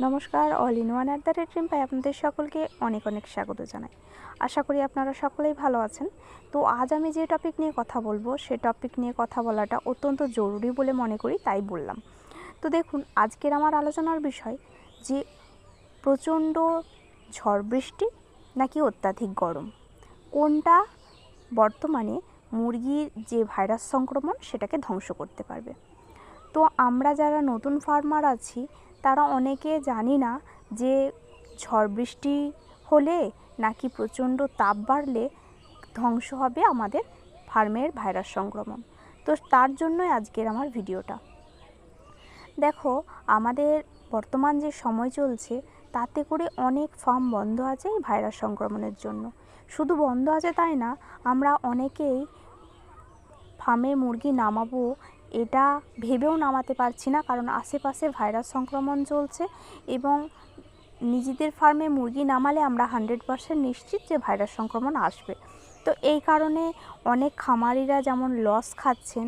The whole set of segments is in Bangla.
নমস্কার all in one at the rate পাই আপনাদের সকলকে অনেক অনেক স্বাগত জানাই। আশা করি আপনারা সকলেই ভালো আছেন। তো আজ আমি যে টপিক নিয়ে কথা বলব, সে টপিক নিয়ে কথা বলাটা অত্যন্ত জরুরি বলে মনে করি, তাই বললাম। তো দেখুন, আজকের আমার আলোচনার বিষয় যে প্রচণ্ড ঝড় বৃষ্টি নাকি অত্যাধিক গরম? কোনটা বর্তমানে মুরগির যে ভাইরাস সংক্রমণ, সেটাকে ধ্বংস করতে পারবে? তো আমরা যারা নতুন ফার্মার আছি, তারা অনেকে জানি না যে ঝড় বৃষ্টি হলে নাকি প্রচণ্ড তাপ বাড়লে ধ্বংস হবে আমাদের ফার্মের ভাইরাস সংক্রমণ। তো তার জন্যই আজকের আমার ভিডিওটা। দেখো, আমাদের বর্তমান যে সময় চলছে, তাতে করে অনেক ফার্ম বন্ধ আছে এই ভাইরাস সংক্রমণের জন্য। শুধু বন্ধ আছে তাই না, আমরা অনেকেই ফার্মে মুরগি নামাবো এটা ভেবেও নামাতে পারছি না, কারণ আশেপাশে ভাইরাস সংক্রমণ চলছে এবং নিজেদের ফার্মে মুরগি নামালে আমরা হান্ড্রেড পারসেন্ট নিশ্চিত যে ভাইরাস সংক্রমণ আসবে। তো এই কারণে অনেক খামারিরা যেমন লস খাচ্ছেন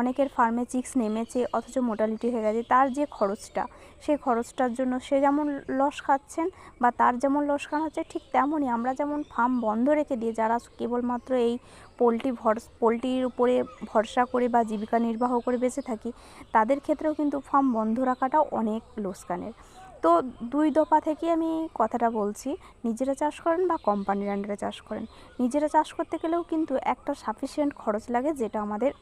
অনেকের ফার্মে চিক্স নেমেছে, অথচ মোটালিটি হয়ে গেছে। তার যে খরচটা, সেই খরচটার জন্য সে যেমন লস খাচ্ছেন বা তার যেমন লোকসান হচ্ছে, ঠিক তেমনই আমরা যেমন ফার্ম বন্ধ রেখে দিয়ে যারা কেবলমাত্র এই পোলট্রি ভর, পোলট্রির উপরে ভরসা করে বা জীবিকা নির্বাহ করে বেঁচে থাকি, তাদের ক্ষেত্রেও কিন্তু ফার্ম বন্ধ রাখাটাও অনেক লোকসানের। তো দুই দফা থেকে আমি কথাটা বলছি, নিজেরা চাষ করেন বা কোম্পানির আন্ডারে চাষ করেন। নিজেরা চাষ করতে গেলেও কিন্তু একটা সাফিসিয়েন্ট খরচ লাগে যেটা আমাদের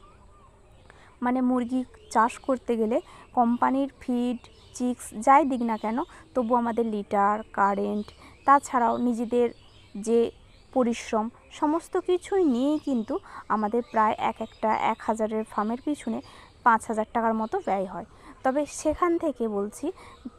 মানে মুরগি চাষ করতে গেলে কোম্পানির ফিড, চিক্স যাই দিক না কেন তবু আমাদের লিটার, কারেন্ট, তাছাড়াও নিজেদের যে পরিশ্রম, সমস্ত কিছুই নিয়েই কিন্তু আমাদের প্রায় এক একটা এক হাজারের ফার্মের পিছনে পাঁচ হাজার টাকার মতো ব্যয় হয়। তবে সেখান থেকে বলছি,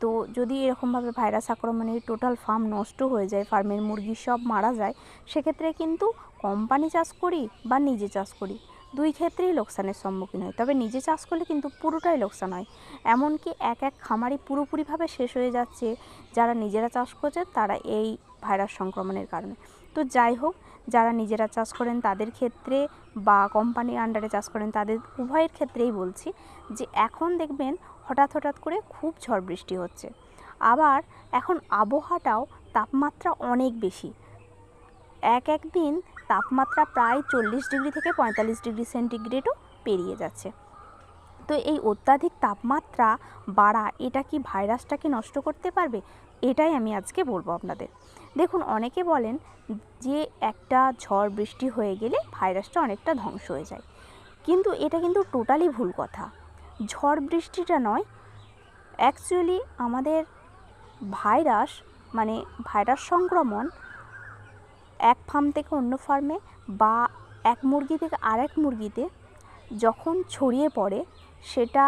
তো যদি এরকমভাবে ভাইরাস আক্রমণে টোটাল ফার্ম নষ্ট হয়ে যায় ফার্মের মুরগি সব মারা যায়, সেক্ষেত্রে কিন্তু কোম্পানি চাষ করি বা নিজে চাষ করি। দুই ক্ষেত্রেই লোকসানের সম্মুখীন হয়। তবে নিজে চাষ করলে কিন্তু পুরোটাই লোকসান হয়। এমনকি এক এক খামারি পুরোপুরিভাবে শেষ হয়ে যাচ্ছে। যারা নিজেরা চাষ করছে, তারা এই ভাইরাস সংক্রমণের কারণে। তো যাই হোক, যারা নিজেরা চাষ করেন, তাদের ক্ষেত্রে বা কোম্পানির আন্ডারে চাষ করেন, তাদের উভয়ের ক্ষেত্রেই বলছি যে, এখন দেখবেন হঠাৎ হঠাৎ করে খুব ঝড় বৃষ্টি হচ্ছে। আবার এখন আবহাওয়াটাও তাপমাত্রা অনেক বেশি। এক এক দিন তাপমাত্রা প্রায় চল্লিশ ডিগ্রি থেকে পঁয়তাল্লিশ ডিগ্রি সেন্টিগ্রেডও পেরিয়ে যাচ্ছে। তো এই অত্যাধিক তাপমাত্রা বাড়া এটা কি ভাইরাসটাকে নষ্ট করতে পারবে? এটাই আমি আজকে বলব আপনাদের। দেখুন, অনেকে বলেন যে একটা ঝড় বৃষ্টি হয়ে গেলে ভাইরাসটা অনেকটা ধ্বংস হয়ে যায়। কিন্তু এটা কিন্তু টোটালি ভুল কথা। ঝড় বৃষ্টিটা নয় অ্যাকচুয়ালি আমাদের ভাইরাস মানে ভাইরাস সংক্রমণ এক ফার্ম থেকে অন্য ফার্মে বা এক মুরগি থেকে আরেক মুরগিতে যখন ছড়িয়ে পড়ে, সেটা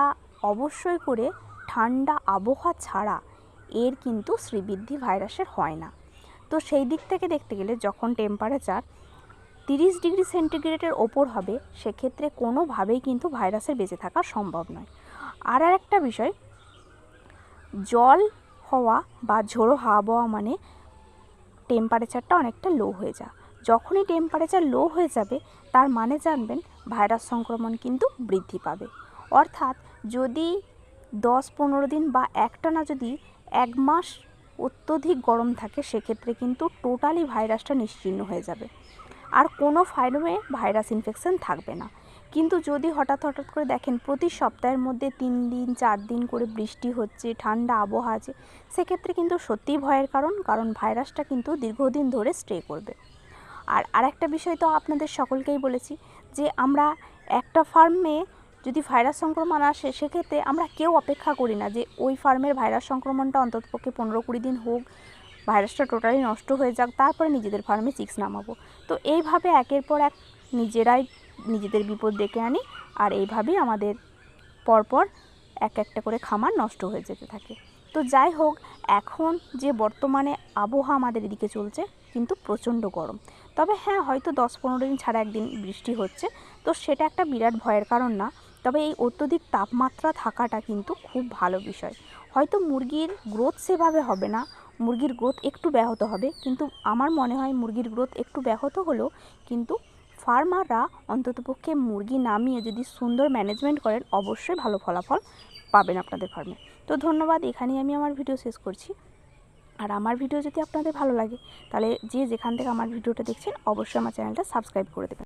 অবশ্যই করে ঠান্ডা আবহাওয়া ছাড়া এর কিন্তু শ্রীবৃদ্ধি ভাইরাসের হয় না। তো সেই দিক থেকে দেখতে গেলে যখন টেম্পারেচার তিরিশ ডিগ্রি সেন্টিগ্রেডের ওপর হবে, সেক্ষেত্রে কোনোভাবেই কিন্তু ভাইরাসের বেঁচে থাকা সম্ভব নয়। আর একটা বিষয়, জল হওয়া বা ঝোড়ো হাওয়া মানে টেম্পারেচারটা অনেকটা লো হয়ে যা। যখনই টেম্পারেচার লো হয়ে যাবে, তার মানে জানবেন ভাইরাস সংক্রমণ কিন্তু বৃদ্ধি পাবে। অর্থাৎ যদি দশ পনেরো দিন বা একটানা যদি এক মাস অত্যধিক গরম থাকে, সেক্ষেত্রে কিন্তু টোটালি ভাইরাসটা নিশ্চিহ্ন হয়ে যাবে। আর কোনো ফাইরমে ভাইরাস ইনফেকশন থাকবে না। কিন্তু যদি হঠাৎ হঠাৎ করে দেখেন প্রতি সপ্তাহের মধ্যে তিন দিন, চার দিন করে বৃষ্টি হচ্ছে, ঠান্ডা আবহাওয়া আছে, সেক্ষেত্রে কিন্তু সত্যিই ভয়ের কারণ কারণ ভাইরাসটা কিন্তু দীর্ঘদিন ধরে স্টে করবে। আর আরেকটা বিষয় তো আপনাদের সকলকেই বলেছি যে আমরা একটা ফার্মে যদি ভাইরাস সংক্রমণ আসে, সেক্ষেত্রে আমরা কেউ অপেক্ষা করি না যে ওই ফার্মের ভাইরাস সংক্রমণটা অন্ততপক্ষে পনেরো কুড়ি দিন হোক, ভাইরাসটা টোটালি নষ্ট হয়ে যাক, তারপরে নিজেদের ফার্মে চিক্স নামাবো। তো এইভাবে একের পর এক নিজেরাই নিজেদের বিপদ ডেকে আনি আর এইভাবেই আমাদের পরপর এক একটা করে খামার নষ্ট হয়ে যেতে থাকে। তো যাই হোক, এখন যে বর্তমানে আবহাওয়া আমাদের এদিকে চলছে কিন্তু প্রচণ্ড গরম। তবে হ্যাঁ হয়তো দশ পনেরো দিন ছাড়া একদিন বৃষ্টি হচ্ছে। তো সেটা একটা বিরাট ভয়ের কারণ না। তবে এই অত্যধিক তাপমাত্রা থাকাটা কিন্তু খুব ভালো বিষয়। হয়তো মুরগির গ্রোথ সেভাবে হবে না, মুরগির গ্রোথ একটু ব্যাহত হবে। কিন্তু আমার মনে হয় মুরগির গ্রোথ একটু ব্যাহত হলেও কিন্তু ফার্মাররা অন্ততপক্ষে মুরগি নামিয়ে যদি সুন্দর ম্যানেজমেন্ট করেন, অবশ্যই ভালো ফলাফল পাবেন আপনাদের ফার্মে। তো ধন্যবাদ, এখানেই আমি আমার ভিডিও শেষ করছি। আর আমার ভিডিও যদি আপনাদের ভালো লাগে, তাহলে যে যেখান থেকে আমার ভিডিওটা দেখছেন, অবশ্যই আমার চ্যানেলটা সাবস্ক্রাইব করে দেবেন।